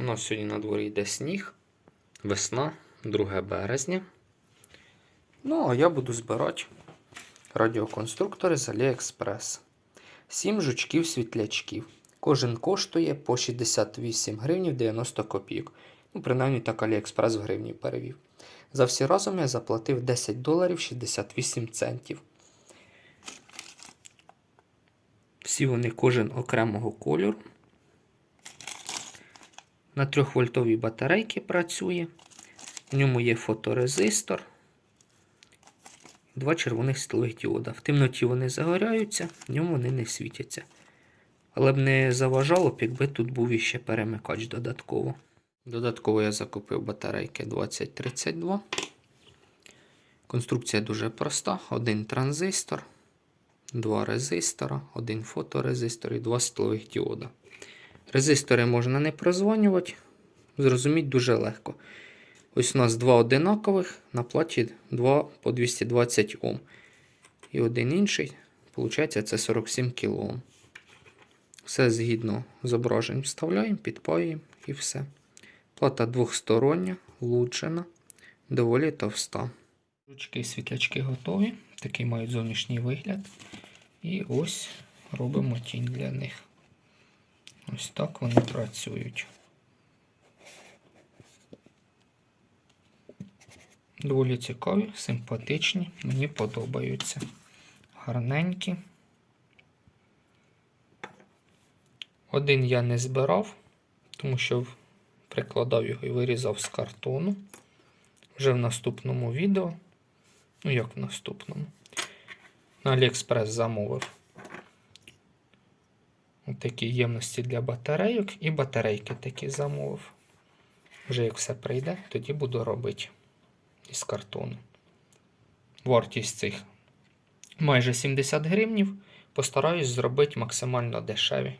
У нас сьогодні на дворі йде сніг, весна, 2 березня. Ну, а я буду збирати радіоконструктори з AliExpress. 7 жучків-світлячків. Кожен коштує по 68 гривнів 90 копійок. Ну, принаймні так AliExpress в гривні перевів. За всі разом я заплатив 10 доларів 68 центів. Всі вони кожен окремого кольору. На 3-вольтовій батарейці працює. В ньому є фоторезистор. Два червоних світлових діода. В темноті вони загоряються, в ньому вони не світяться. Але б не заважало б, якби тут був іще перемикач додатково. Додатково я закупив батарейки 2032. Конструкція дуже проста: один транзистор, два резистора, один фоторезистор і два світлових діода. Резистори можна не прозванювати, зрозуміти дуже легко. Ось у нас два одинакових, на платі 2 по 220 Ом. І один інший, виходить, це 47 кОм. Все згідно зображень вставляємо, підпаюємо і все. Плата двохстороння, влучена, доволі товста. Ручки і світлячки готові. Такий мають зовнішній вигляд. І ось робимо тінь для них. Ось так вони працюють. Доволі цікаві, симпатичні, мені подобаються. Гарненькі. Один я не збирав, тому що прикладав його і вирізав з картону. Вже в наступному відео. Ну, як в наступному. На AliExpress замовив. Такі ємності для батарейок і батарейки такі замовив. Вже як все прийде, тоді буду робити із картону. Вартість цих майже 70 гривнів. Постараюсь зробити максимально дешеві.